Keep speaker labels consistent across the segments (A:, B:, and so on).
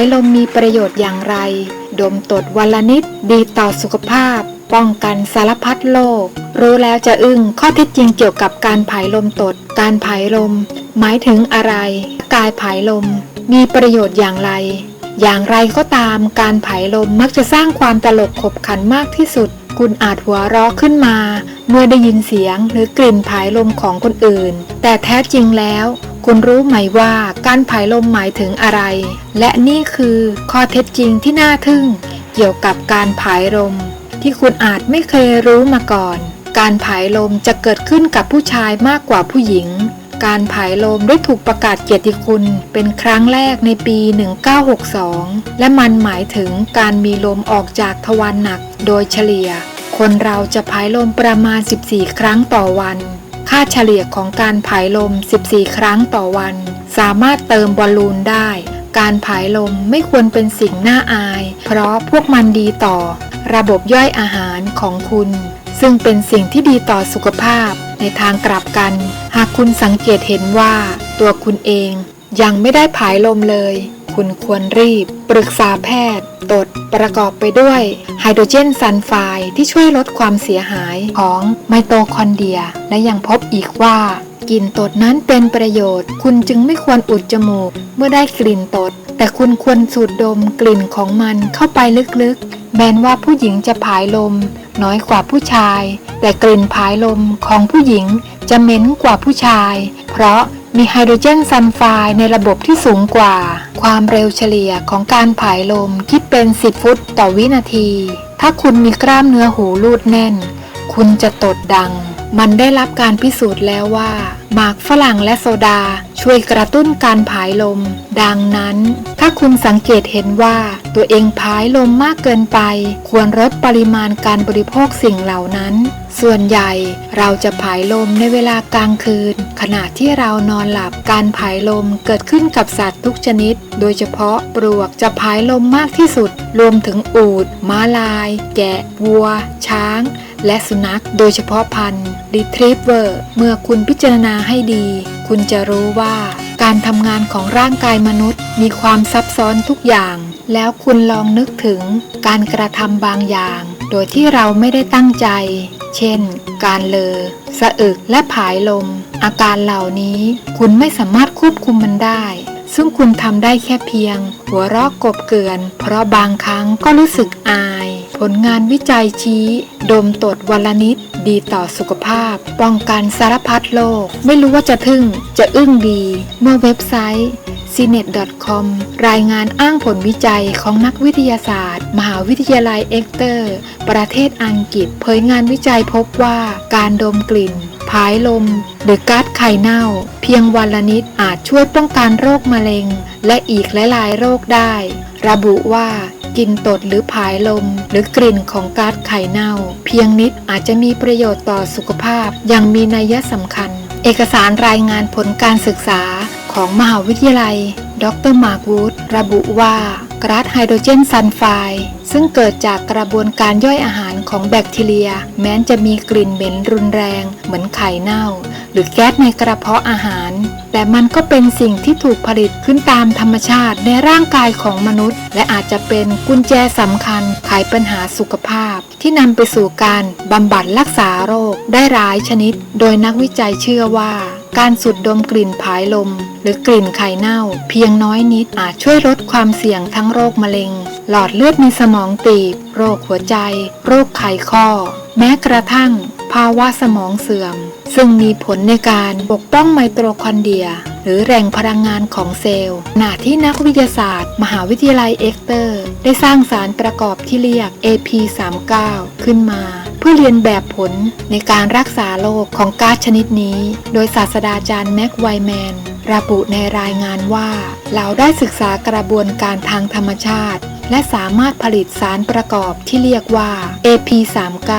A: ายลมมีประโยชน์อย่างไร ดมตดวันละนิดดีต่อสุขภาพ ป้องกันสารพัดโรค รู้แล้วจะอึ้งข้อเท็จจริงเกี่ยวกับการผายลมตด การผายลม หมายถึงอะไร กายผายลม มีประโยชน์อย่างไร อย่างไรก็ตามการผายลมมักจะสร้างความตลกขบขันมากที่สุด คุณอาจหัวเราะขึ้นมา เมื่อได้ยินเสียงหรือกลิ่นผายลมของคนอื่น แต่แท้จริงแล้ว คุณรู้ไหมว่าการผายลมหมายถึงอะไร และนี่คือข้อเท็จจริงที่น่าทึ่ง เกี่ยวกับการผายลม ที่คุณอาจไม่เคยรู้มาก่อน การผายลมจะเกิดขึ้นกับผู้ชายมากกว่าผู้หญิง การผายลมได้ถูกประกาศเกียรติคุณ เป็นครั้งแรกในปี 1962 และมันหมายถึงการมีลมออกจากทวารหนักโดยเฉลี่ย คนเราจะผายลมประมาณ 14 ครั้งต่อวัน ค่าเฉลี่ยของการผายลม 14 ครั้งต่อวัน สามารถเติมบอลลูนได้ การผายลมไม่ควรเป็นสิ่งน่าอาย เพราะพวกมันดีต่อ ระบบย่อยอาหารของคุณ ซึ่งเป็นสิ่งที่ดีต่อสุขภาพ ในทางกลับกัน หากคุณสังเกตเห็นว่า ตัวคุณเองยังไม่ได้ผายลมเลย คุณควรรีบ ปรึกษาแพทย์ ตดประกอบไปด้วยไฮโดรเจนซัลไฟด์ที่ช่วยลดความเสียหายของไมโตคอนเดรีย และยังพบอีกว่า กลิ่นตดนั้นเป็นประโยชน์ คุณจึงไม่ควรอุดจมูก เมื่อได้กลิ่นตด แต่คุณควรสูดดมกลิ่นของมันเข้าไปลึกๆ แม้นว่าผู้หญิงจะผายลม น้อยกว่าผู้ชาย แต่กลิ่นผายลมของผู้หญิงจะเหม็นกว่าผู้ชาย เพราะ มีไฮโดรเจนซัลไฟด์ในระบบที่สูงกว่า ความเร็วเฉลี่ยของการผายลมคิดเป็น 10 ฟุตต่อวินาที ถ้าคุณมีกล้ามเนื้อหูรูดแน่น คุณจะตดดัง มันได้รับการพิสูจน์แล้วว่า หมากฝรั่งและโซดาช่วยกระตุ้นการผายลม ดังนั้น ถ้าคุณสังเกตเห็นว่าตัวเองผายลมมากเกินไป ควรลดปริมาณการบริโภคสิ่งเหล่านั้น ส่วนใหญ่เราจะผายลมในเวลากลางคืน ขณะที่เรานอนหลับการผายลมเกิดขึ้นกับสัตว์ทุกชนิด โดยเฉพาะปลวกจะผายลมมากที่สุด รวมถึงอูฐม้าลาย แกะวัว ช้าง และสุนัขโดยเฉพาะพันธุ์รีทรีเวอร์เมื่อคุณพิจารณาให้ดี คุณจะรู้ว่า การทำงานของร่างกายมนุษย์ มีความซับซ้อนทุกอย่าง แล้วคุณลองนึกถึงการกระทำบางอย่าง โดยที่เราไม่ได้ตั้งใจ เช่น การเลอ สะอึกและผายลม อาการเหล่านี้คุณไม่สามารถควบคุมมันได้ซึ่งคุณทำได้แค่เพียง หัวเราะกบเกลื่อน เพราะบางครั้งก็รู้สึกอาย ผลงานวิจัยชี้ ดมตดวันละนิด ดีต่อสุขภาพ ป้องกันสารพัดโรคไม่รู้ว่าจะทึ่งจะอึ้งดี เมื่อเว็บไซต์ cnet.com รายงานอ้างผลวิจัยของนักวิทยาศาสตร์ มหาวิทยาลัยเอ็กเตอร์ ประเทศอังกฤษ เผยงานวิจัยพบว่าการดมกลิ่นผายลม หรือก๊าซไข่เน่า เพียงวันละนิดอาจช่วยป้องกันโรคมะเร็ง และอีกหลายๆโรคได้ ระบุว่า กลิ่นตดหรือผายลม หรือกลิ่นของก๊าซไข่เน่า เพียงนิดอาจจะมีประโยชน์ต่อสุขภาพอย่างมีนัยสำคัญ เอกสารรายงานผลการศึกษาของมหาวิทยาลัย ดรมาร์กวูดระบุว่าก๊าซไฮโดรเจนซัลไฟด์ซึ่งเกิดจากกระบวนการย่อยอาหารของแบคทีเรีย แม้นจะมีกลิ่นเหม็นรุนแรง เหมือนไข่เน่า หรือแก๊สในกระเพาะอาหาร แต่มันก็เป็นสิ่งที่ถูกผลิตขึ้นตามธรรมชาติในร่างกายของมนุษย์ และอาจจะเป็นกุญแจสำคัญไขปัญหาสุขภาพ ที่นำไปสู่การบำบัดรักษาโรคได้หลายชนิด โดยนักวิจัยเชื่อว่าการสูดดมกลิ่นผายลม หรือกลิ่นไข่เน่า เพียงน้อยนิดอาจช่วยลดความเสี่ยงทั้งโรคมะเร็ง หลอดเลือดในสมองตีบ โรคหัวใจ โรคไขข้อ แม้กระทั่ง ภาวะสมองเสื่อม ซึ่งมีผลในการปกป้องไมโตคอนเดรีย หรือแหล่งพลังงานของเซลล์ขณะที่นักวิทยาศาสตร์ มหาวิทยาลัยเอ็กเตอร์ ได้สร้างสารประกอบที่เรียก AP39 ขึ้นมา เพื่อเรียนแบบผลในการรักษาโรคของก๊าซชนิดนี้ โดยศาสตราจารย์แม็กไวแมนระบุในรายงานว่า เราได้ศึกษากระบวนการทางธรรมชาติ และสามารถผลิตสารประกอบที่เรียกว่า AP39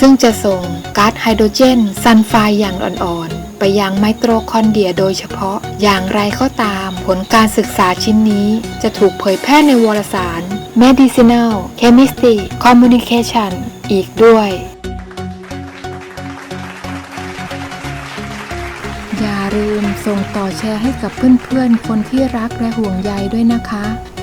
A: ซึ่งจะส่งก๊าซไฮโดรเจนซัลไฟด์อย่างอ่อนๆ ไปยังไมโตคอนเดรียโดยเฉพาะ อย่างไรก็ตาม ผลการศึกษาชิ้นนี้จะถูกเผยแพร่ในวารสาร Medicinal Chemistry Communication อีกด้วยอย่าลืมสส่งต่อแชร์ให้กับเพื่อนๆ คนที่รักและห่วงใยด้วยนะคะ